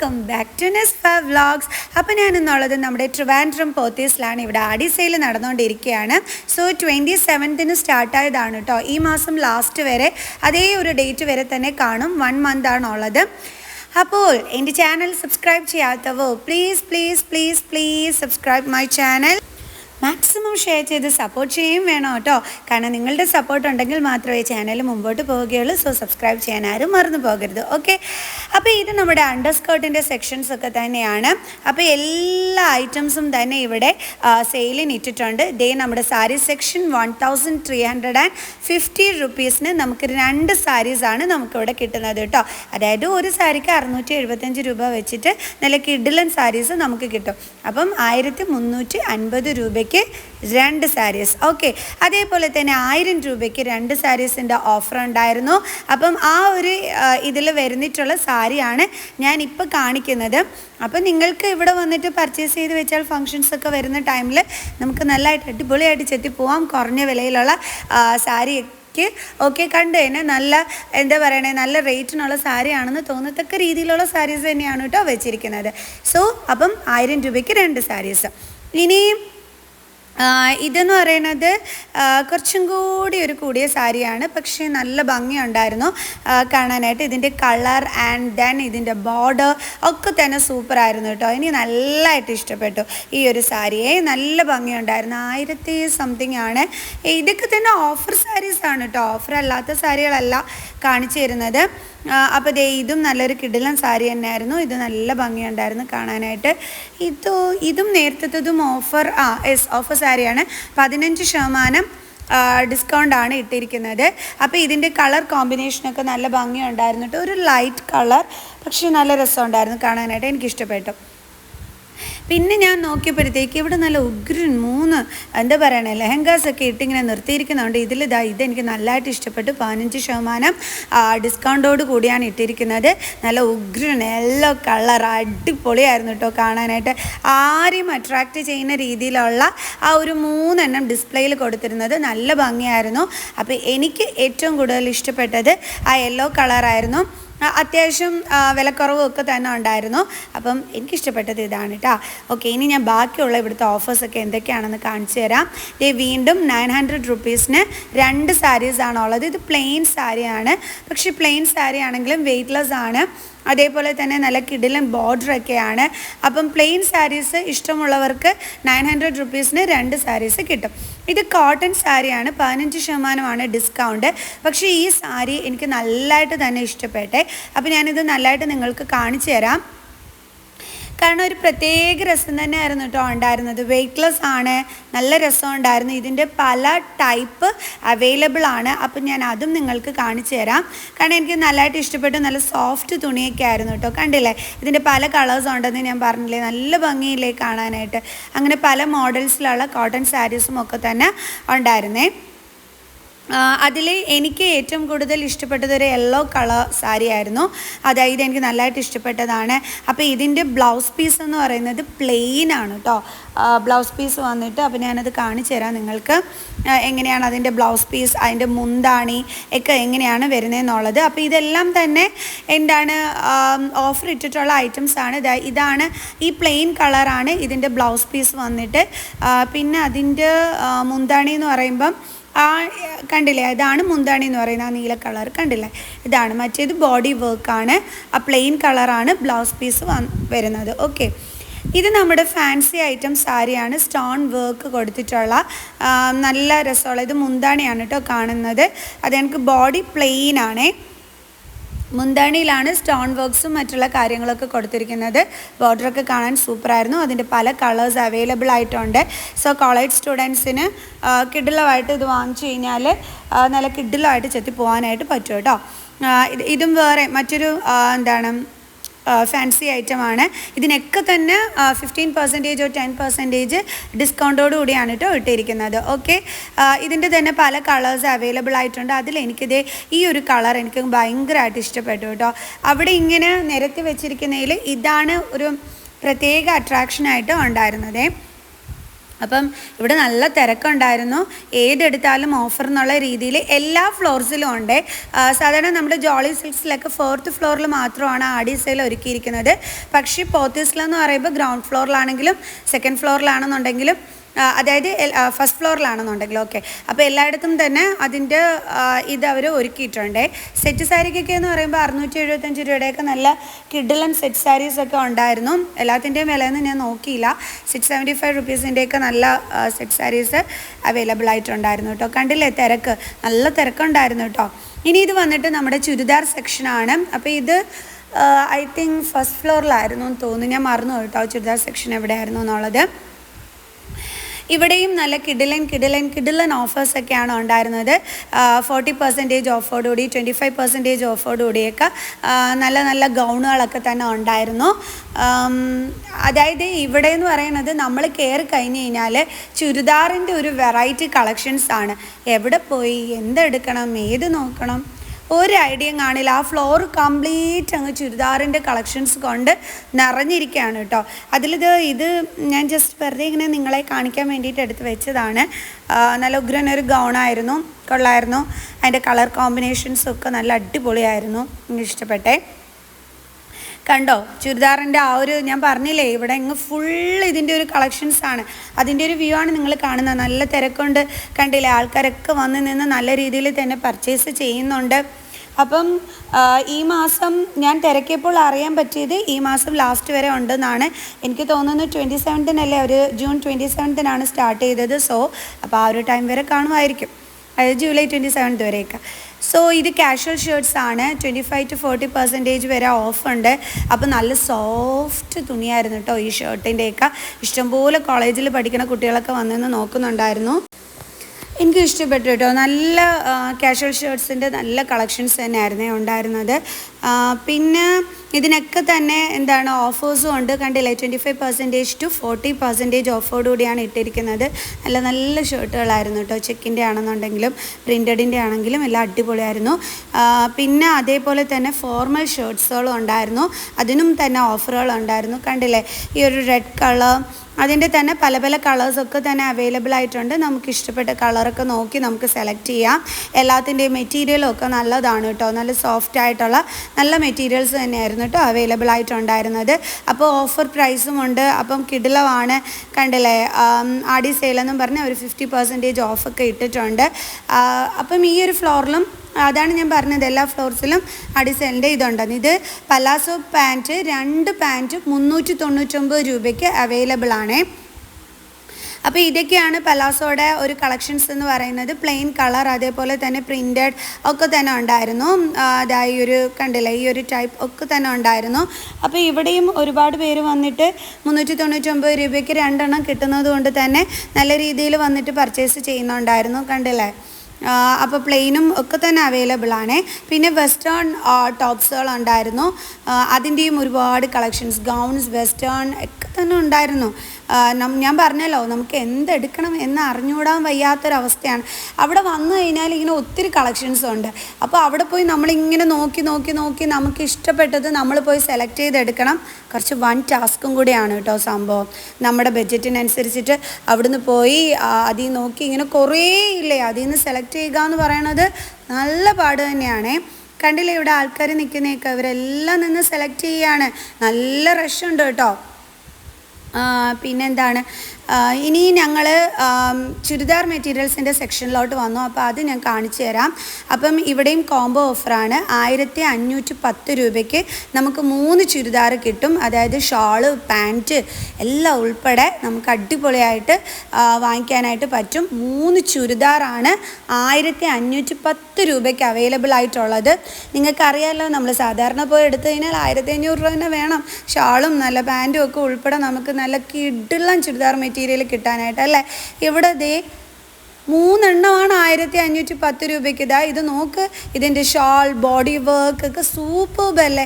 Welcome back to Nesfa vlogs. അപ്പോൾ ഞാനെന്നുള്ളത് നമ്മുടെ ട്രിവാൻഡ്രം പോത്തീസിലാണ്. ഇവിടെ ആടി നടന്നുകൊണ്ടിരിക്കുകയാണ് സോ ട്വന്റി സെവൻത്തിന് സ്റ്റാർട്ടായതാണ് കേട്ടോ ഈ മാസം ലാസ്റ്റ് വരെ അതേ ഒരു ഡേറ്റ് വരെ തന്നെ കാണും. വൺ മന്ത് ആണുള്ളത്. അപ്പോൾ എന്റെ channel subscribe ചെയ്യാത്തവോ please please please please subscribe my channel maximum share ചെയ്ത് സപ്പോർട്ട് ചെയ്യുകയും വേണം കേട്ടോ. കാരണം നിങ്ങളുടെ സപ്പോർട്ട് ഉണ്ടെങ്കിൽ മാത്രമേ ചാനൽ മുമ്പോട്ട് പോവുകയുള്ളൂ. സോ സബ്സ്ക്രൈബ് ചെയ്യാൻ ആരും മറന്നു പോകരുത്. ഓക്കെ അപ്പോൾ ഇത് നമ്മുടെ അണ്ടർ സ്കേർട്ടിന്റെ സെക്ഷൻസ് ഒക്കെ തന്നെയാണ്. അപ്പോൾ എല്ലാ ഐറ്റംസും തന്നെ ഇവിടെ സെയിലിന് ഇട്ടിട്ടുണ്ട്. ദേ നമ്മുടെ sari section one thousand three hundred and fifty റുപ്പീസിന് നമുക്ക് രണ്ട് സാരീസാണ് നമുക്കിവിടെ കിട്ടുന്നത് കേട്ടോ. അതായത് ഒരു സാരിക്ക് അറുന്നൂറ്റി എഴുപത്തഞ്ച് രൂപ വെച്ചിട്ട് നല്ല കിഡിലൻ സാരീസ് നമുക്ക് കിട്ടും. അപ്പം ആയിരത്തി മുന്നൂറ്റി അൻപത് രൂപയ്ക്ക് രണ്ട് സാരീസ്. ഓക്കെ. അതേപോലെ തന്നെ ആയിരം രൂപയ്ക്ക് രണ്ട് സാരീസിന്റെ ഓഫർ ഉണ്ടായിരുന്നു. അപ്പം ആ ഒരു ഇതിൽ വരുന്നിട്ടുള്ള സാരിയാണ് ഞാൻ ഇപ്പോൾ കാണിക്കുന്നത്. അപ്പം നിങ്ങൾക്ക് ഇവിടെ വന്നിട്ട് പർച്ചേസ് ചെയ്ത് വെച്ചാൽ ഫങ്ഷൻസ് ഒക്കെ വരുന്ന ടൈമിൽ നമുക്ക് നല്ലതായിട്ട് അടിപൊളിയായിട്ട് ചെത്തി പോവാം. കുറഞ്ഞ വിലയിലുള്ള സാരി ക്ക് ഓക്കെ കണ്ടു തന്നെ നല്ല എന്താ പറയണേ നല്ല റേറ്റിനുള്ള സാരിയാണെന്ന് തോന്നത്തക്ക രീതിയിലുള്ള സാരീസ് തന്നെയാണ് കേട്ടോ വെച്ചിരിക്കുന്നത്. സോ അപ്പം ആയിരം രൂപയ്ക്ക് രണ്ട് സാരീസ്. ഇനിയും ഇതെന്ന് പറയുന്നത് കുറച്ചും കൂടി ഒരു കൂടിയ സാരിയാണ്. പക്ഷേ നല്ല ഭംഗിയുണ്ടായിരുന്നു കാണാനായിട്ട്. ഇതിന്റെ കളർ ആൻഡ് ദെൻ ഇതിന്റെ ബോർഡർ ഒക്കെ തന്നെ സൂപ്പറായിരുന്നു കേട്ടോ. എനിക്ക് നല്ലതായിട്ട് ഇഷ്ടപ്പെട്ടു ഈ ഒരു സാരിയെ. നല്ല ഭംഗിയുണ്ടായിരുന്നു. ആയിരത്തി സംതിങ് ആണ്. ഇതൊക്കെ തന്നെ ഓഫർ സാരീസാണ് കേട്ടോ. ഓഫർ അല്ലാത്ത സാരികളല്ല. കാണിച്ചു തരുന്നത് അപ്പോൾ ദേ ഇതും നല്ലൊരു കിടിലൻ സാരി തന്നെയായിരുന്നു. ഇത് നല്ല ഭംഗിയുണ്ടായിരുന്നു കാണാനായിട്ട്. ഇത് ഇതും നേരത്തതും ഓഫർ ആ എസ് ഓഫർ സാരിയാണ്. പതിനഞ്ച് ശതമാനം ഡിസ്കൗണ്ട് ആണ് ഇട്ടിരിക്കുന്നത്. അപ്പോൾ ഇതിന്റെ കളർ കോമ്പിനേഷനൊക്കെ നല്ല ഭംഗിയുണ്ടായിരുന്നിട്ട് ഒരു ലൈറ്റ് കളർ പക്ഷേ നല്ല രസമുണ്ടായിരുന്നു കാണാനായിട്ട്. എനിക്കിഷ്ടപ്പെട്ടു. പിന്നെ ഞാൻ നോക്കിയപ്പോഴത്തേക്ക് ഇവിടെ നല്ല ഉഗ്രൻ മൂന്ന് എന്താ പറയണേ ലെഹങ്കാസ് ഒക്കെ ഇട്ടിങ്ങനെ നിർത്തിയിരിക്കുന്നുണ്ട് ഇതിൽ ഇതാ ഇതെനിക്ക് നല്ലതായിട്ട് ഇഷ്ടപ്പെട്ടു. പതിനഞ്ച് ശതമാനം ഡിസ്കൗണ്ടോട് കൂടിയാണ് ഇട്ടിരിക്കുന്നത്. നല്ല ഉഗ്രൻ യെല്ലോ കളർ അടിപൊളിയായിരുന്നു കേട്ടോ കാണാനായിട്ട്. ആരെയും അട്രാക്റ്റ് ചെയ്യുന്ന രീതിയിലുള്ള ആ ഒരു മൂന്നെണ്ണം ഡിസ്പ്ലേയിൽ കൊടുത്തിരുന്നത് നല്ല ഭംഗിയായിരുന്നു. അപ്പോൾ എനിക്ക് ഏറ്റവും കൂടുതൽ ഇഷ്ടപ്പെട്ടത് ആ യെല്ലോ കളറായിരുന്നു. അത്യാവശ്യം വിലക്കുറവും ഒക്കെ തന്നെ ഉണ്ടായിരുന്നു. അപ്പം എനിക്കിഷ്ടപ്പെട്ടത് ഇതാണ് കേട്ടോ ഓക്കെ ഇനി ഞാൻ ബാക്കിയുള്ള ഇവിടുത്തെ ഓഫേഴ്സൊക്കെ എന്തൊക്കെയാണെന്ന് കാണിച്ചു തരാം. ദേ വീണ്ടും നയൻ ഹൺഡ്രഡ് റുപ്പീസിന് രണ്ട് സാരീസാണുള്ളത് ഇത് പ്ലെയിൻ സാരിയാണ് പക്ഷേ പ്ലെയിൻ സാരി ആണെങ്കിലും വെയ്റ്റ്ലെസ് ആണ്. അതേപോലെ തന്നെ നല്ല കിടിലൻ ബോർഡറൊക്കെയാണ് അപ്പം പ്ലെയിൻ സാരീസ് ഇഷ്ടമുള്ളവർക്ക് നയൻ ഹൺഡ്രഡ് റുപ്പീസിന് രണ്ട് സാരീസ് കിട്ടും. ഇത് കോട്ടൺ സാരിയാണ് പതിനഞ്ച് ശതമാനമാണ് ഡിസ്കൗണ്ട് പക്ഷേ ഈ സാരി എനിക്ക് നല്ലതായിട്ട് തന്നെ ഇഷ്ടപ്പെട്ടെ. അപ്പോൾ ഞാനിത് നല്ലതായിട്ട് നിങ്ങൾക്ക് കാണിച്ചു തരാം കാരണം ഒരു പ്രത്യേക രസം തന്നെയായിരുന്നു കേട്ടോ ഉണ്ടായിരുന്നത്. വെയ്റ്റ്ലെസ് ആണ് നല്ല രസം ഉണ്ടായിരുന്നു. ഇതിന്റെ പല ടൈപ്പ് അവൈലബിൾ ആണ്. അപ്പം ഞാൻ അതും നിങ്ങൾക്ക് കാണിച്ചു തരാം. കാരണം എനിക്ക് നല്ലതായിട്ട് ഇഷ്ടപ്പെട്ടു. നല്ല സോഫ്റ്റ് തുണിയൊക്കെ ആയിരുന്നു കേട്ടോ. കണ്ടില്ലേ? ഇതിന്റെ പല കളേഴ്സ് ഉണ്ടെന്ന് ഞാൻ പറഞ്ഞില്ലേ? നല്ല ഭംഗിയില്ലേ കാണാനായിട്ട്. അങ്ങനെ പല മോഡൽസിലുള്ള കോട്ടൺ സാരീസും ഒക്കെ തന്നെ ഉണ്ടായിരുന്നേ. അതിൽ എനിക്ക് ഏറ്റവും കൂടുതൽ ഇഷ്ടപ്പെട്ടത് ഒരു യെല്ലോ കളർ സാരി ആയിരുന്നു. അതായത് എനിക്ക് നല്ലതായിട്ട് ഇഷ്ടപ്പെട്ടതാണ്. അപ്പോൾ ഇതിന്റെ ബ്ലൗസ് പീസ് എന്ന് പറയുന്നത് പ്ലെയിൻ ആണ് കേട്ടോ ബ്ലൗസ് പീസ് വന്നിട്ട് അപ്പോൾ ഞാനത് കാണിച്ചു തരാം നിങ്ങൾക്ക്. എങ്ങനെയാണ് അതിന്റെ ബ്ലൗസ് പീസ് അതിന്റെ മുന്താണി ഒക്കെ എങ്ങനെയാണ് വരുന്നതെന്നുള്ളത്. അപ്പോൾ ഇതെല്ലാം തന്നെ എന്താണ് ഓഫർ ഇട്ടിട്ടുള്ള ഐറ്റംസ് ആണ്. ഇതാ ഇതാണ് ഈ പ്ലെയിൻ കളറാണ് ഇതിന്റെ ബ്ലൗസ് പീസ് വന്നിട്ട്. പിന്നെ അതിന്റെ മുന്താണി എന്ന് പറയുമ്പം ആ കണ്ടില്ലേ? ഇതാണ് മുന്താണി എന്ന് പറയുന്ന ആ നീല കളർ. കണ്ടില്ലേ? ഇതാണ്. മറ്റേത് ബോഡി വർക്കാണ് ആ പ്ലെയിൻ കളറാണ് ബ്ലൗസ് പീസ് വരുന്നത്. ഓക്കെ. ഇത് നമ്മുടെ ഫാൻസി ഐറ്റം സാരിയാണ്. സ്റ്റോൺ വർക്ക് കൊടുത്തിട്ടുള്ള നല്ല രസമുള്ള. ഇത് മുന്താണിയാണ് കേട്ടോ കാണുന്നത്. അത് എനിക്ക് ബോഡി പ്ലെയിൻ ആണേ. മുന്താണിയിലാണ് സ്റ്റോൺ വർക്ക്സും മറ്റുള്ള കാര്യങ്ങളൊക്കെ കൊടുത്തിരിക്കുന്നത്. ബോർഡറൊക്കെ കാണാൻ സൂപ്പറായിരുന്നു. അതിന്റെ പല കളേഴ്സ് അവൈലബിൾ ആയിട്ടുണ്ട്. സോ കോളേജ് സ്റ്റുഡൻസിന് കിഡിലമായിട്ട് ഇത് വാങ്ങിച്ചു കഴിഞ്ഞാൽ നല്ല കിഡിലമായിട്ട് ചെത്തി പോകാനായിട്ട് പറ്റും കേട്ടോ. ഇത് വേറെ മറ്റൊരു എന്താണ് ഫാൻസി ഐറ്റമാണ് ഇതിനൊക്കെ തന്നെ ഫിഫ്റ്റീൻ പെർസെന്റേജോ ടെൻ പെർസെന്റേജ് ഡിസ്കൗണ്ടോട് കൂടിയാണ് കേട്ടോ ഇട്ടിരിക്കുന്നത്. ഓക്കെ ഇതിന്റെ തന്നെ പല കളേഴ്സ് അവൈലബിൾ ആയിട്ടുണ്ട്. അതിൽ എനിക്കിത് ഈ ഒരു കളർ എനിക്ക് ഭയങ്കരമായിട്ട് ഇഷ്ടപ്പെട്ടു കേട്ടോ അവിടെ ഇങ്ങനെ നിരത്തി വെച്ചിരിക്കുന്നതിൽ ഇതാണ് ഒരു പ്രത്യേക അട്രാക്ഷനായിട്ട് ഉണ്ടായിരുന്നത്. അപ്പം ഇവിടെ നല്ല തിരക്കുണ്ടായിരുന്നു. ഏതെടുത്താലും ഓഫർ എന്നുള്ള രീതിയിൽ എല്ലാ ഫ്ലോർസിലും ഉണ്ട്. സാധാരണ നമ്മുടെ ജോളി സിൽക്സിലൊക്കെ ഫോർത്ത് ഫ്ലോറിൽ മാത്രമാണ് ആഡി സെയിൽ ഒരുക്കിയിരിക്കുന്നത്. പക്ഷേ പോത്തീസിലെന്ന് പറയുമ്പോൾ ഗ്രൗണ്ട് ഫ്ലോറിലാണെങ്കിലും സെക്കൻഡ് ഫ്ലോറിലാണെന്നുണ്ടെങ്കിലും അതായത് ഫസ്റ്റ് ഫ്ലോറിലാണെന്നുണ്ടെങ്കിൽ ഓക്കെ. അപ്പോൾ എല്ലായിടത്തും തന്നെ അതിന്റെ ഇത് അവർ ഒരുക്കിയിട്ടുണ്ട്. സെറ്റ് സാരിക്കൊക്കെ എന്ന് പറയുമ്പോൾ അറുന്നൂറ്റി എഴുപത്തഞ്ച് രൂപയുടെയൊക്കെ നല്ല കിഡിലൻ സെറ്റ് സാരീസ് ഒക്കെ ഉണ്ടായിരുന്നു. എല്ലാത്തിന്റെയും വിലയൊന്നും ഞാൻ നോക്കിയില്ല. സിക്സ് സെവന്റി ഫൈവ് റുപ്പീസിന്റെയൊക്കെ നല്ല സെറ്റ് സാരീസ് അവൈലബിൾ ആയിട്ടുണ്ടായിരുന്നു കേട്ടോ. കണ്ടില്ലേ തിരക്ക്? നല്ല തിരക്കുണ്ടായിരുന്നു കേട്ടോ. ഇനി ഇത് വന്നിട്ട് നമ്മുടെ ചുരിദാർ സെക്ഷനാണ്. അപ്പോൾ ഇത് ഐ തിങ്ക് ഫസ്റ്റ് ഫ്ലോറിലായിരുന്നു എന്ന് തോന്നുന്നു. ഞാൻ മറന്നു കേട്ടോ. ചുരിദാർ സെക്ഷൻ എവിടെയായിരുന്നു എന്നുള്ളത്. ഇവിടെയും നല്ല കിഡിലൻ കിഡിലൻ കിഡിലൻ ഓഫേഴ്സൊക്കെയാണ് ഉണ്ടായിരുന്നത്. ഫോർട്ടി പെർസെന്റേജ് ഓഫോടുകൂടി ട്വന്റി ഫൈവ് പെർസെന്റേജ് ഓഫോടുകൂടിയൊക്കെ നല്ല നല്ല ഗൗണുകളൊക്കെ തന്നെ ഉണ്ടായിരുന്നു. അതായത് ഇവിടെ എന്ന് പറയുന്നത് നമ്മൾ കയറി കഴിഞ്ഞ് കഴിഞ്ഞാൽ ചുരിദാറിന്റെ ഒരു വെറൈറ്റി കളക്ഷൻസ് ആണ്. എവിടെ പോയി? എന്തെടുക്കണം? ഏത് നോക്കണം? ഒരു ഐഡിയയും കാണില്ല. ആ ഫ്ലോർ കംപ്ലീറ്റ് അങ്ങ് ചുരിദാറിന്റെ കളക്ഷൻസ് കൊണ്ട് നിറഞ്ഞിരിക്കുകയാണ് കേട്ടോ. അതിലിത് ഇത് ഞാൻ ജസ്റ്റ് വെറുതെ ഇങ്ങനെ നിങ്ങളെ കാണിക്കാൻ വേണ്ടിയിട്ട് എടുത്ത് വെച്ചതാണ്. നല്ല ഉഗ്രൻ ഒരു ഗൗണായിരുന്നു കൊള്ളായിരുന്നു. അതിന്റെ കളർ കോമ്പിനേഷൻസും ഒക്കെ നല്ല അടിപൊളിയായിരുന്നു. ഇഷ്ടപ്പെട്ടെ. കണ്ടോ? ചുരിദാറിന്റെ ആ ഒരു ഞാൻ പറഞ്ഞില്ലേ ഇവിടെ ഇങ്ങ് ഫുൾ ഇതിന്റെ ഒരു കളക്ഷൻസ് ആണ്. അതിന്റെ ഒരു വ്യൂ ആണ് നിങ്ങൾ കാണുന്നത്. നല്ല തിരക്കുണ്ട്. കണ്ടില്ലേ ആൾക്കാരൊക്കെ വന്ന് നിന്ന് നല്ല രീതിയിൽ തന്നെ പർച്ചേസ് ചെയ്യുന്നുണ്ട്. അപ്പം ഈ മാസം ഞാൻ തിരക്കിയപ്പോൾ അറിയാൻ പറ്റിയത് ഈ മാസം ലാസ്റ്റ് വരെ ഉണ്ടെന്നാണ്. എനിക്ക് തോന്നുന്നത് ട്വന്റി സെവൻത്തിനല്ലേ ഒരു ജൂൺ ട്വന്റി സെവൻത്തിനാണ് സ്റ്റാർട്ട് ചെയ്തത്. സോ അപ്പോൾ ആ ഒരു ടൈം വരെ കാണുമായിരിക്കും. അതായത് ജൂലൈ ട്വന്റി സെവൻത്ത് വരെയൊക്കെ. സോ ഇത് കാഷ്വൽ ഷർട്ട്സ് ആണ്. Twenty five to forty percentage വരെ ഓഫ് ഉണ്ട്. അപ്പോൾ നല്ല സോഫ്റ്റ് തുണിയായിരുന്നു കേട്ടോ ഈ ഷർട്ടിന്റെയൊക്കെ ഇഷ്ടംപോലെ കോളേജിൽ പഠിക്കുന്ന കുട്ടികളൊക്കെ വന്നെന്ന് നോക്കുന്നുണ്ടായിരുന്നു. എനിക്ക് ഇഷ്ടപ്പെട്ടു കേട്ടോ നല്ല കാഷ്വൽ ഷർട്ട്സിന്റെ നല്ല കളക്ഷൻസ് തന്നെയായിരുന്നേ ഉണ്ടായിരുന്നത്. പിന്നെ ഇതിനൊക്കെ തന്നെ എന്താണ് ഓഫേഴ്സും ഉണ്ട്. കണ്ടില്ലേ? Twenty five percentage to forty percentage ഓഫോടുകൂടിയാണ് ഇട്ടിരിക്കുന്നത്. നല്ല നല്ല ഷർട്ടുകളായിരുന്നു കേട്ടോ ചെക്കിന്റെ ആണെന്നുണ്ടെങ്കിലും പ്രിന്റഡിന്റെ ആണെങ്കിലും എല്ലാം അടിപൊളിയായിരുന്നു. പിന്നെ അതേപോലെ തന്നെ ഫോർമൽ ഷർട്ട്സുകളും ഉണ്ടായിരുന്നു. അതിനും തന്നെ ഓഫറുകൾ ഉണ്ടായിരുന്നു. കണ്ടില്ലേ? ഈ ഒരു റെഡ് കളർ അതിന്റെ തന്നെ പല പല കളേഴ്സൊക്കെ തന്നെ അവൈലബിൾ ആയിട്ടുണ്ട്. നമുക്ക് ഇഷ്ടപ്പെട്ട കളറൊക്കെ നോക്കി നമുക്ക് സെലക്ട് ചെയ്യാം. എല്ലാത്തിന്റെയും മെറ്റീരിയലും ഒക്കെ നല്ലതാണ് കേട്ടോ നല്ല സോഫ്റ്റ് ആയിട്ടുള്ള നല്ല മെറ്റീരിയൽസ് തന്നെയായിരുന്നു കേട്ടോ അവൈലബിൾ ആയിട്ടുണ്ടായിരുന്നത്. അപ്പോൾ ഓഫർ പ്രൈസും ഉണ്ട്. അപ്പം കിടിലവാണ്. കണ്ടില്ലേ? ആടി സെയിലെന്നും പറഞ്ഞ് ഒരു ഫിഫ്റ്റി പെർസെന്റേജ് ഓഫൊക്കെ ഇട്ടിട്ടുണ്ട്. അപ്പം ഈ ഒരു ഫ്ലോറിലും അതാണ് ഞാൻ പറഞ്ഞത് എല്ലാ ഫ്ലോർസിലും അടിസെന്റെ ഇതുണ്ടെന്ന് ഇത് പലാസോ പാന്റ് രണ്ട് പാന്റ് മുന്നൂറ്റി തൊണ്ണൂറ്റൊമ്പത് രൂപയ്ക്ക് അവൈലബിൾ ആണ്. അപ്പോൾ ഇതൊക്കെയാണ് പലാസോയുടെ ഒരു കളക്ഷൻസ് എന്ന് പറയുന്നത്. പ്ലെയിൻ കളർ അതേപോലെ തന്നെ പ്രിന്റഡ് ഒക്കെ തന്നെ ഉണ്ടായിരുന്നു. അതാ ഈ ഒരു കണ്ടില്ല ഈ ഒരു ടൈപ്പ് ഒക്കെ തന്നെ ഉണ്ടായിരുന്നു. അപ്പോൾ ഇവിടെയും ഒരുപാട് പേര് വന്നിട്ട് മുന്നൂറ്റി തൊണ്ണൂറ്റൊമ്പത് രൂപയ്ക്ക് രണ്ടെണ്ണം കിട്ടുന്നത് കൊണ്ട് തന്നെ നല്ല രീതിയിൽ വന്നിട്ട് പർച്ചേസ് ചെയ്യുന്നുണ്ടായിരുന്നു. കണ്ടില്ലേ? അപ്പോൾ പ്ലെയിനും ഒക്കെ തന്നെ അവൈലബിൾ ആണ്. പിന്നെ വെസ്റ്റേൺ ടോപ്സുകൾ ഉണ്ടായിരുന്നു. അതിന്റെയും ഒരുപാട് കളക്ഷൻസ് ഗൗൺസ് വെസ്റ്റേൺ ഒക്കെ തന്നെ ഉണ്ടായിരുന്നു. ഞാൻ പറഞ്ഞല്ലോ നമുക്ക് എന്തെടുക്കണം എന്ന് അറിഞ്ഞുകൂടാൻ വയ്യാത്തൊരവസ്ഥയാണ്. അവിടെ വന്നു കഴിഞ്ഞാൽ ഇങ്ങനെ ഒത്തിരി കളക്ഷൻസ് ഉണ്ട്. അപ്പോൾ അവിടെ പോയി നമ്മളിങ്ങനെ നോക്കി നോക്കി നോക്കി നമുക്ക് ഇഷ്ടപ്പെട്ടത് നമ്മൾ പോയി സെലക്ട് ചെയ്തെടുക്കണം. കുറച്ച് വൺ ടാസ്കും കൂടിയാണ് കേട്ടോ സംഭവം. നമ്മുടെ ബഡ്ജറ്റിനനുസരിച്ചിട്ട് അവിടുന്ന് പോയി അതിൽ നോക്കി ഇങ്ങനെ കുറേ ഇല്ലേ? അതിൽ നിന്ന് സെലക്ട് ചെയ്യുക എന്ന് പറയണത് നല്ല പാട് തന്നെയാണേ. കണ്ടില്ലേ ഇവിടെ ആൾക്കാർ നിൽക്കുന്നേക്ക് ഇവരെല്ലാം നിന്ന് സെലക്ട് ചെയ്യാണ്. നല്ല റഷ് ഉണ്ട് കേട്ടോ. പിന്നെന്താണ്? ഇനി ഞങ്ങൾ ചുരിദാർ മെറ്റീരിയൽസിന്റെ സെക്ഷനിലോട്ട് വന്നു. അപ്പോൾ അത് ഞാൻ കാണിച്ചു തരാം. അപ്പം ഇവിടെയും കോംബോ ഓഫറാണ്. ആയിരത്തി അഞ്ഞൂറ്റി പത്ത് രൂപയ്ക്ക് നമുക്ക് മൂന്ന് ചുരിദാർ കിട്ടും. അതായത് ഷാൾ പാന്റ് എല്ലാം ഉൾപ്പെടെ നമുക്ക് അടിപൊളിയായിട്ട് വാങ്ങിക്കാനായിട്ട് പറ്റും. മൂന്ന് ചുരിദാറാണ് ആയിരത്തി അഞ്ഞൂറ്റി പത്ത് രൂപയ്ക്ക് അവൈലബിൾ ആയിട്ടുള്ളത്. നിങ്ങൾക്കറിയാമല്ലോ നമ്മൾ സാധാരണ പോയി എടുത്തു കഴിഞ്ഞാൽ ആയിരത്തി അഞ്ഞൂറ് രൂപ തന്നെ വേണം. ഷാളും നല്ല പാന്റും ഒക്കെ ഉൾപ്പെടെ നമുക്ക് നല്ല കിഡുള്ള ചുരിദാർ മെറ്റീരിയൽ കിട്ടാനായിട്ട് അല്ലേ? ഇവിടെ ദേ മൂന്നെണ്ണമാണ് ആയിരത്തി അഞ്ഞൂറ്റി പത്ത് രൂപയ്ക്ക്. ഇതാ ഇത് നോക്ക് ഇതിന്റെ ഷാൾ ബോഡി വർക്ക് ഒക്കെ സൂപ്പർബ് അല്ലേ?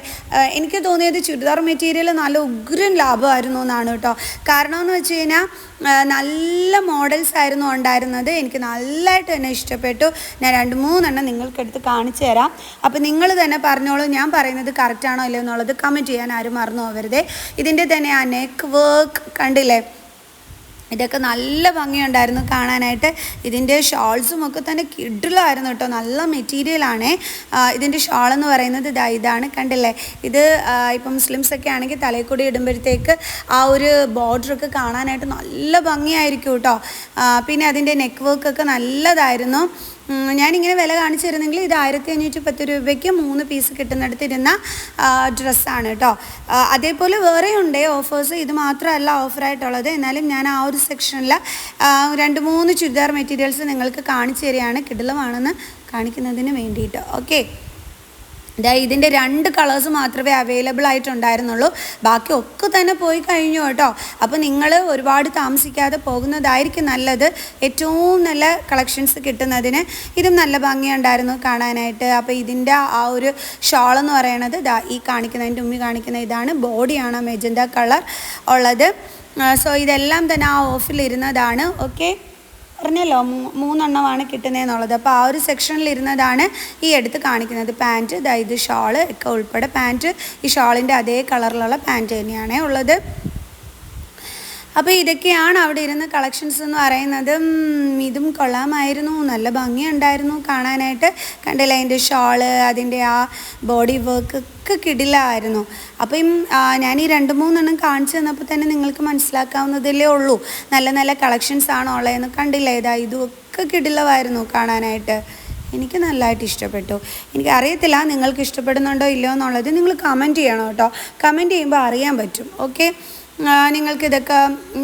എനിക്ക് തോന്നിയത് ചുരിദാർ മെറ്റീരിയൽ നല്ല ഉഗ്രൻ ലാഭമായിരുന്നു എന്നാണ് കേട്ടോ. കാരണം എന്ന് വെച്ച് കഴിഞ്ഞാൽ നല്ല മോഡൽസ് ആയിരുന്നു ഉണ്ടായിരുന്നത്. എനിക്ക് നല്ലതായിട്ട് തന്നെ ഇഷ്ടപ്പെട്ടു. ഞാൻ രണ്ട് മൂന്നെണ്ണം നിങ്ങൾക്കെടുത്ത് കാണിച്ചു തരാം. അപ്പോൾ നിങ്ങൾ തന്നെ പറഞ്ഞോളൂ ഞാൻ പറയുന്നത് കറക്റ്റാണോ ഇല്ലയോ എന്നുള്ളത് കമന്റ് ചെയ്യാൻ ആരും മറന്നു പോകരുതേ. ഇതിന്റെ തന്നെ ആ നെക്ക് വർക്ക് കണ്ടില്ലേ? ഇതൊക്കെ നല്ല ഭംഗിയുണ്ടായിരുന്നു കാണാനായിട്ട്. ഇതിന്റെ ഷോൾസും ഒക്കെ തന്നെ കിഡിലായിരുന്നു കേട്ടോ. നല്ല മെറ്റീരിയലാണേ ഇതിന്റെ ഷോൾ എന്ന് പറയുന്നത് ഇതാ ഇതാണ്. കണ്ടില്ലേ? ഇത് ഇപ്പം മുസ്ലിംസ് ഒക്കെ ആണെങ്കിൽ തലയിൽ ഇടുമ്പോഴത്തേക്ക് ആ ഒരു ബോർഡറൊക്കെ കാണാനായിട്ട് നല്ല ഭംഗിയായിരിക്കും കേട്ടോ. പിന്നെ അതിന്റെ നെക്ക് വർക്കൊക്കെ നല്ലതായിരുന്നു. ഞാനിങ്ങനെ വില കാണിച്ചു തരുന്നെങ്കിൽ ഇത് ആയിരത്തി അഞ്ഞൂറ്റി പത്ത് രൂപയ്ക്ക് മൂന്ന് പീസ് കിട്ടുന്നിടത്തിരുന്ന ഡ്രസ്സാണ് കേട്ടോ അതേപോലെ വേറെ ഉണ്ട് ഓഫേഴ്സ് ഇത് മാത്രമല്ല ഓഫറായിട്ടുള്ളത് എന്നാലും ഞാൻ ആ ഒരു സെക്ഷനിൽ രണ്ട് മൂന്ന് ചുരിദാർ മെറ്റീരിയൽസ് നിങ്ങൾക്ക് കാണിച്ചു തരികയാണ് കിടിലമാണെന്ന് കാണിക്കുന്നതിന് വേണ്ടിയിട്ട്. ഓക്കെ ഇതാ ഇതിന്റെ രണ്ട് കളേഴ്സ് മാത്രമേ അവൈലബിൾ ആയിട്ടുണ്ടായിരുന്നുള്ളൂ. ബാക്കി ഒക്കെ തന്നെ പോയി കഴിഞ്ഞു കേട്ടോ. അപ്പോൾ നിങ്ങൾ ഒരുപാട് താമസിക്കാതെ പോകുന്നതായിരിക്കും നല്ലത്. ഏറ്റവും നല്ല കളക്ഷൻസ് കിട്ടുന്നതിന്. ഇതും നല്ല ഭംഗിയുണ്ടായിരുന്നു കാണാനായിട്ട്. അപ്പോൾ ഇതിന്റെ ആ ഒരു ഷോൾ എന്ന് പറയുന്നത് ഇതാ ഈ കാണിക്കുന്ന എന്റെ ഉമ്മി കാണിക്കുന്ന ഇതാണ്. ബോഡിയാണ് മെജന്ത കളർ ഉള്ളത്. സോ ഇതെല്ലാം തന്നെ ആ ഓഫിലിരുന്നതാണ് ഓക്കെ പറഞ്ഞല്ലോ മൂന്നെണ്ണമാണ് കിട്ടുന്നതെന്നുള്ളത് അപ്പോൾ ആ ഒരു സെക്ഷനിൽ ഇരുന്നതാണ് ഈ എടുത്ത് കാണിക്കുന്നത്. പാന്റ് ഇതായത് ഷാൾ ഒക്കെ ഉൾപ്പെടെ പാന്റ് ഈ ഷാളിന്റെ അതേ കളറിലുള്ള പാന്റ് തന്നെയാണ് ഉള്ളത്. അപ്പോൾ ഇതൊക്കെയാണ് അവിടെ ഇരുന്ന് കളക്ഷൻസ് എന്ന് പറയുന്നത്. ഇതും കൊള്ളാമായിരുന്നു. നല്ല ഭംഗിയുണ്ടായിരുന്നു കാണാനായിട്ട്. കണ്ടില്ല അതിന്റെ ഷോൾ അതിന്റെ ആ ബോഡി വർക്ക് ഒക്കെ കിടിലായിരുന്നു. അപ്പം ഞാൻ ഈ രണ്ട് മൂന്നെണ്ണം കാണിച്ചു തന്നപ്പോൾ തന്നെ നിങ്ങൾക്ക് മനസ്സിലാക്കാവുന്നതല്ലേ ഉള്ളൂ. നല്ല നല്ല കളക്ഷൻസ് ആണോ ഉള്ളതെന്ന് കണ്ടില്ല? ഇതാ ഇതുമൊക്കെ കിടിലമായിരുന്നു കാണാനായിട്ട്. എനിക്ക് നല്ലതായിട്ട് ഇഷ്ടപ്പെട്ടു. എനിക്ക് അറിയത്തില്ല നിങ്ങൾക്ക് ഇഷ്ടപ്പെടുന്നുണ്ടോ ഇല്ലയോ എന്നുള്ളത് നിങ്ങൾ കമന്റ് ചെയ്യണം കേട്ടോ. കമന്റ് ചെയ്യുമ്പോൾ അറിയാൻ പറ്റും. ഓക്കെ നിങ്ങൾക്ക് ഇതൊക്കെ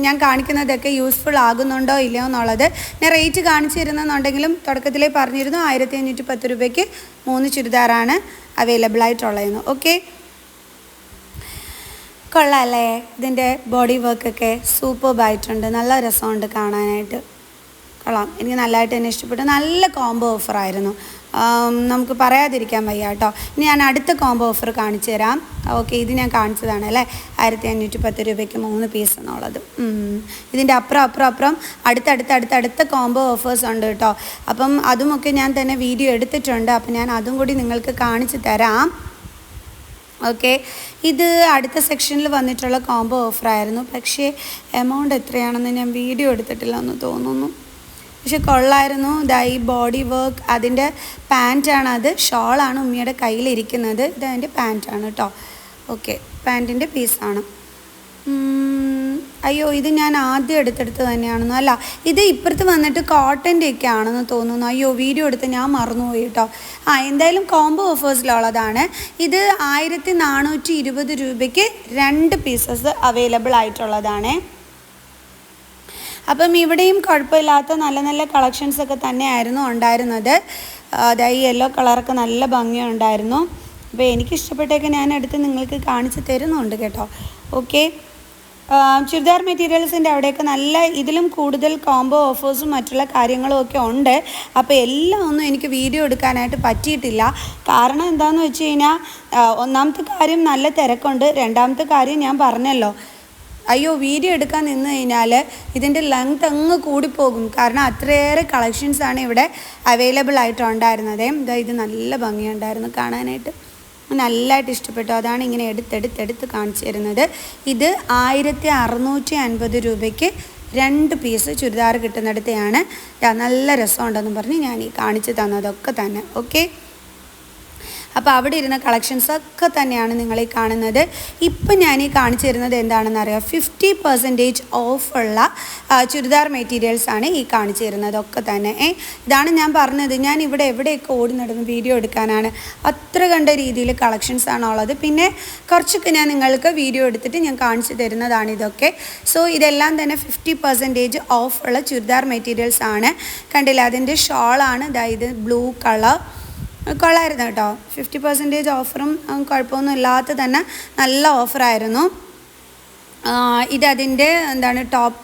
ഞാൻ കാണിക്കുന്നതൊക്കെ യൂസ്ഫുൾ ആകുന്നുണ്ടോ ഇല്ലയോ എന്നുള്ളത് ഞാൻ റേറ്റ് കാണിച്ചു തരുന്നെന്നുണ്ടെങ്കിലും തുടക്കത്തിലേ പറഞ്ഞിരുന്നു ആയിരത്തി അഞ്ഞൂറ്റി പത്ത് രൂപയ്ക്ക് മൂന്ന് ചുരിദാറാണ് അവൈലബിൾ ആയിട്ടുള്ളതെന്ന്. ഓക്കെ കൊള്ളാമല്ലേ ഇതിന്റെ ബോഡി വർക്കൊക്കെ സൂപ്പർബായിട്ടുണ്ട് നല്ല രസമുണ്ട് കാണാനായിട്ട്. കൊള്ളാം. എനിക്ക് നല്ലതായിട്ട് തന്നെ ഇഷ്ടപ്പെട്ടു. നല്ല കോംബോ ഓഫറായിരുന്നു നമുക്ക് പറയാതിരിക്കാൻ വയ്യ കേട്ടോ. ഇനി ഞാൻ അടുത്ത കോംബോ ഓഫർ കാണിച്ചു തരാം. ഓക്കെ ഇത് ഞാൻ കാണിച്ചതാണ് അല്ലേ? ആയിരത്തി അഞ്ഞൂറ്റി പത്ത് രൂപയ്ക്ക് മൂന്ന് പീസ് എന്നുള്ളത്. ഇതിന്റെ അപ്പുറം അപ്പുറം അപ്പുറം അടുത്തടുത്ത് അടുത്തടുത്ത കോംബോ ഓഫേഴ്സ് ഉണ്ട് കേട്ടോ. അപ്പം അതുമൊക്കെ ഞാൻ തന്നെ വീഡിയോ എടുത്തിട്ടുണ്ട്. അപ്പം ഞാൻ അതും കൂടി നിങ്ങൾക്ക് കാണിച്ചു തരാം. ഓക്കെ ഇത് അടുത്ത സെക്ഷനിൽ വന്നിട്ടുള്ള കോംബോ ഓഫറായിരുന്നു പക്ഷേ എമൗണ്ട് എത്രയാണെന്ന് ഞാൻ വീഡിയോ എടുത്തിട്ടില്ല എന്ന് തോന്നുന്നു. പക്ഷെ കൊള്ളായിരുന്നു. ഇതാ ഈ ബോഡി വർക്ക് അതിന്റെ പാന്റാണ് അത്. ഷോളാണ് ഉമ്മിയുടെ കയ്യിലിരിക്കുന്നത്. ഇത് അതിന്റെ പാന്റാണ് കേട്ടോ. ഓക്കെ പാന്റിന്റെ പീസാണ്. അയ്യോ ഇത് ഞാൻ ആദ്യം എടുത്തെടുത്ത് തന്നെയാണെന്നു? അല്ല ഇത് ഇപ്പുറത്ത് വന്നിട്ട് കോട്ടന്റെ ഒക്കെ ആണെന്ന് തോന്നുന്നു. അയ്യോ വീഡിയോ എടുത്ത് ഞാൻ മറന്നുപോയി കേട്ടോ. ആ എന്തായാലും കോംബോ ഓഫേഴ്സിലുള്ളതാണ്. ഇത് ആയിരത്തി നാനൂറ്റി ഇരുപത് രൂപയ്ക്ക് രണ്ട് പീസസ് അവൈലബിൾ ആയിട്ടുള്ളതാണ്. അപ്പം ഇവിടെയും കുഴപ്പമില്ലാത്ത നല്ല നല്ല കളക്ഷൻസ് ഒക്കെ തന്നെയായിരുന്നു ഉണ്ടായിരുന്നത്. അതായത് ഈ യെല്ലോ കളറൊക്കെ നല്ല ഭംഗിയുണ്ടായിരുന്നു അപ്പോൾ എനിക്ക് ഇഷ്ടപ്പെട്ടൊക്കെ ഞാൻ എടുത്ത് നിങ്ങൾക്ക് കാണിച്ച് തരുന്നുണ്ട് കേട്ടോ. ഓക്കെ ചുരിദാർ മെറ്റീരിയൽസിന്റെ അവിടെയൊക്കെ നല്ല ഇതിലും കൂടുതൽ കോംബോ ഓഫേഴ്സും മറ്റുള്ള കാര്യങ്ങളും ഒക്കെ ഉണ്ട്. അപ്പോൾ എല്ലാം ഒന്നും എനിക്ക് വീഡിയോ എടുക്കാനായിട്ട് പറ്റിയിട്ടില്ല. കാരണം എന്താണെന്ന് വെച്ച് കഴിഞ്ഞാൽ ഒന്നാമത്തെ കാര്യം നല്ല തിരക്കുണ്ട്. രണ്ടാമത്തെ കാര്യം ഞാൻ പറഞ്ഞല്ലോ. അയ്യോ വീഡിയോ എടുക്കാൻ നിന്ന് കഴിഞ്ഞാൽ ഇതിന്റെ ലെങ്ത് അങ്ങ് കൂടിപ്പോകും. കാരണം അത്രയേറെ കളക്ഷൻസ് ആണ് ഇവിടെ അവൈലബിൾ ആയിട്ടുണ്ടായിരുന്നത് ഇതാ ഇത് നല്ല ഭംഗിയുണ്ടായിരുന്നു കാണാനായിട്ട്. നല്ലതായിട്ട് ഇഷ്ടപ്പെട്ടു. അതാണ് ഇങ്ങനെ എടുത്തെടുത്തെടുത്ത് കാണിച്ചു തരുന്നത്. ഇത് ആയിരത്തി അറുന്നൂറ്റി അൻപത് രൂപയ്ക്ക് രണ്ട് പീസ് ചുരിദാർ കിട്ടുന്നിടത്തെയാണ്. നല്ല രസമുണ്ടെന്ന് പറഞ്ഞ് ഞാൻ ഈ കാണിച്ചു തന്നതൊക്കെ തന്നെ. ഓക്കെ അപ്പോൾ അവിടെ ഇരുന്ന കളക്ഷൻസ് ഒക്കെ തന്നെയാണ് നിങ്ങൾ ഈ കാണുന്നത്. ഇപ്പം ഞാൻ ഈ കാണിച്ചു തരുന്നത് എന്താണെന്ന് അറിയാം ഫിഫ്റ്റി പെർസെന്റേജ് ഓഫുള്ള ചുരിദാർ മെറ്റീരിയൽസ് ആണ് ഈ കാണിച്ചു തരുന്നത് ഒക്കെ തന്നെ. ഇതാണ് ഞാൻ പറഞ്ഞത്. ഞാൻ ഇവിടെ എവിടെയൊക്കെ ഓടി നടന്ന് വീഡിയോ എടുക്കാനാണ്. അത്ര കണ്ട രീതിയിൽ കളക്ഷൻസ് ആണുള്ളത്. പിന്നെ കുറച്ചൊക്കെ ഞാൻ നിങ്ങൾക്ക് വീഡിയോ എടുത്തിട്ട് ഞാൻ കാണിച്ചു തരുന്നതാണ് ഇതൊക്കെ. സോ ഇതെല്ലാം തന്നെ ഫിഫ്റ്റി പെർസെന്റേജ് ഓഫുള്ള ചുരിദാർ മെറ്റീരിയൽസ് ആണ്. കണ്ടില്ല? അതിന്റെ ഷോളാണ് അതായത് ബ്ലൂ കളർ കൊള്ളായിരുന്നു കേട്ടോ. ഫിഫ്റ്റി പെർസെന്റേജ് ഓഫറും കുഴപ്പമൊന്നും ഇല്ലാത്ത തന്നെ നല്ല ഓഫറായിരുന്നു ഇതതിന്റെ എന്താണ് ടോപ്പ്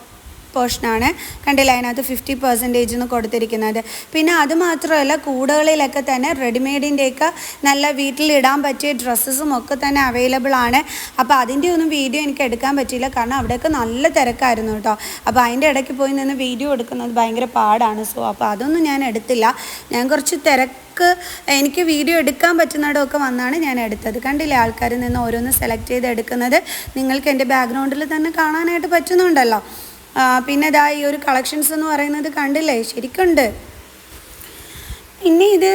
പോർഷനാണ് കണ്ടില്ല അതിനകത്ത് ഫിഫ്റ്റി പെർസെന്റേജ് എന്ന് കൊടുത്തിരിക്കുന്നത്. പിന്നെ അത് മാത്രമല്ല കൂടുകളിലൊക്കെ തന്നെ റെഡിമെയ്ഡിന്റെയൊക്കെ നല്ല വീട്ടിലിടാൻ പറ്റിയ ഡ്രസ്സസും ഒക്കെ തന്നെ അവൈലബിൾ ആണ്. അപ്പോൾ അതിന്റെ ഒന്നും വീഡിയോ എനിക്ക് എടുക്കാൻ പറ്റിയില്ല. കാരണം അവിടെയൊക്കെ നല്ല തിരക്കായിരുന്നു കേട്ടോ. അപ്പോൾ അതിന്റെ ഇടയ്ക്ക് പോയി നിന്ന് വീഡിയോ എടുക്കുന്നത് ഭയങ്കര പാടാണ്. സോ അപ്പോൾ അതൊന്നും ഞാൻ എടുത്തില്ല. ഞാൻ കുറച്ച് തിരക്ക് എനിക്ക് വീഡിയോ എടുക്കാൻ പറ്റുന്നിടമൊക്കെ വന്നാണ് ഞാൻ എടുത്തത്. കണ്ടില്ലേ ആൾക്കാരിൽ നിന്ന് ഓരോന്ന് സെലക്ട് ചെയ്ത് എടുക്കുന്നത് നിങ്ങൾക്ക് എന്റെ ബാക്ക്ഗ്രൗണ്ടിൽ തന്നെ കാണാനായിട്ട് പറ്റുന്നുണ്ടല്ലോ. പിന്നെ ഇതാ ഈ ഒരു കളക്ഷൻസ് എന്ന് പറയുന്നത് കണ്ടില്ലേ? ശരിക്കുണ്ട്. പിന്നെ ഇത്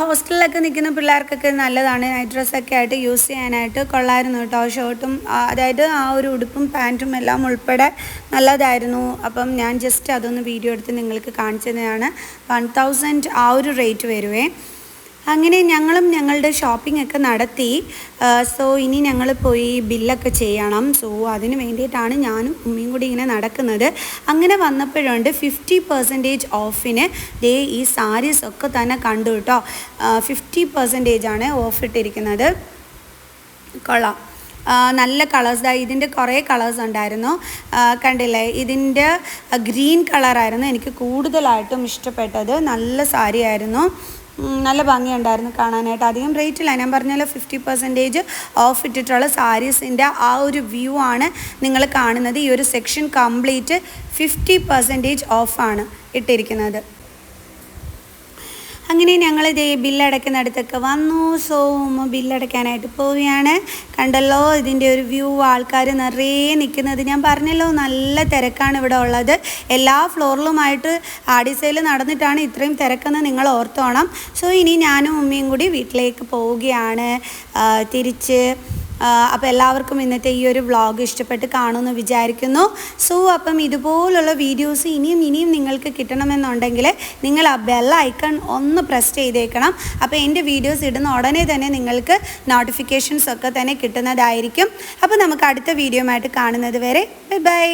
ഹോസ്റ്റലിലൊക്കെ നിൽക്കുന്ന പിള്ളേർക്കൊക്കെ നല്ലതാണ്. നൈറ്റ് ഡ്രസ്സൊക്കെ ആയിട്ട് യൂസ് ചെയ്യാനായിട്ട് കൊള്ളായിരുന്നു കേട്ടോ. ഷർട്ടും അതായത് ആ ഒരു ഉടുപ്പും പാന്റും എല്ലാം ഉൾപ്പെടെ നല്ലതായിരുന്നു. അപ്പം ഞാൻ ജസ്റ്റ് അതൊന്ന് വീഡിയോ എടുത്ത് നിങ്ങൾക്ക് കാണിച്ചതാണ്. വൺ തൗസൻഡ് ആ ഒരു റേറ്റ് വരുവേ. അങ്ങനെ ഞങ്ങളും ഞങ്ങളുടെ ഷോപ്പിംഗ് ഒക്കെ നടത്തി. സോ ഇനി ഞങ്ങൾ പോയി ബില്ലൊക്കെ ചെയ്യണം. സോ അതിന് വേണ്ടിയിട്ടാണ് ഞാനും ഉമ്മയും കൂടി ഇങ്ങനെ നടക്കുന്നത്. അങ്ങനെ വന്നപ്പോഴുണ്ട് ഫിഫ്റ്റി പെർസെന്റേജ് ഓഫിന്. ദേ ഈ സാരീസ് ഒക്കെ തന്നെ കണ്ടു കേട്ടോ. ഫിഫ്റ്റി പെർസെന്റേജ് ആണ് ഓഫ് ഇട്ടിരിക്കുന്നത്. കൊള്ളാം. നല്ല കളേഴ്സ് ഇതിന്റെ കുറേ കളേഴ്സ് ഉണ്ടായിരുന്നു. കണ്ടില്ലേ? ഇതിന്റെ ഗ്രീൻ കളറായിരുന്നു എനിക്ക് കൂടുതലായിട്ടും ഇഷ്ടപ്പെട്ടത്. നല്ല സാരി ആയിരുന്നു. നല്ല ഭംഗിയുണ്ടായിരുന്നു കാണാനായിട്ട്. അധികം റേറ്റില്ല. ഞാൻ പറഞ്ഞല്ലോ ഫിഫ്റ്റി പെർസെന്റേജ് ഓഫ് ഇട്ടിട്ടുള്ള സാരീസിന്റെ ആ ഒരു വ്യൂ ആണ് നിങ്ങൾ കാണുന്നത്. ഈ ഒരു സെക്ഷൻ കംപ്ലീറ്റ് ഫിഫ്റ്റി പെർസെന്റേജ് ഓഫാണ് ഇട്ടിരിക്കുന്നത്. അങ്ങനെ ഞങ്ങൾ ഇതേ ബില്ലടയ്ക്കുന്നിടത്തൊക്കെ വന്നു. സോ ഉമ്മ ബില്ലടയ്ക്കാനായിട്ട് പോവുകയാണ്. കണ്ടല്ലോ ഇതിന്റെ ഒരു വ്യൂ ആൾക്കാർ നിറയെ നിൽക്കുന്നത്. ഞാൻ പറഞ്ഞല്ലോ നല്ല തിരക്കാണ് ഇവിടെ ഉള്ളത്. എല്ലാ ഫ്ലോറിലുമായിട്ട് ആഡിസയിൽ നടന്നിട്ടാണ് ഇത്രയും തിരക്കെന്ന് നിങ്ങൾ ഓർത്തോണം. സോ ഇനി ഞാനും ഉമ്മയും കൂടി വീട്ടിലേക്ക് പോവുകയാണ്. തിരിച്ച് അപ്പോൾ എല്ലാവർക്കും ഇന്നത്തെ ഈ ഒരു വ്ളോഗ് ഇഷ്ടപ്പെട്ട് കാണുമെന്ന് വിചാരിക്കുന്നു. സോ അപ്പം ഇതുപോലുള്ള വീഡിയോസ് ഇനിയും ഇനിയും നിങ്ങൾക്ക് കിട്ടണമെന്നുണ്ടെങ്കിൽ നിങ്ങൾ ആ ബെൽ ഐക്കൺ ഒന്ന് പ്രസ് ചെയ്തേക്കണം. അപ്പോൾ എന്റെ വീഡിയോസ് ഇടുന്ന ഉടനെ തന്നെ നിങ്ങൾക്ക് നോട്ടിഫിക്കേഷൻസ് ഒക്കെ തന്നെ കിട്ടുന്നതായിരിക്കും. അപ്പോൾ നമുക്ക് അടുത്ത വീഡിയോ ആയിട്ട് കാണുന്നത് വരെ ബൈ ബൈ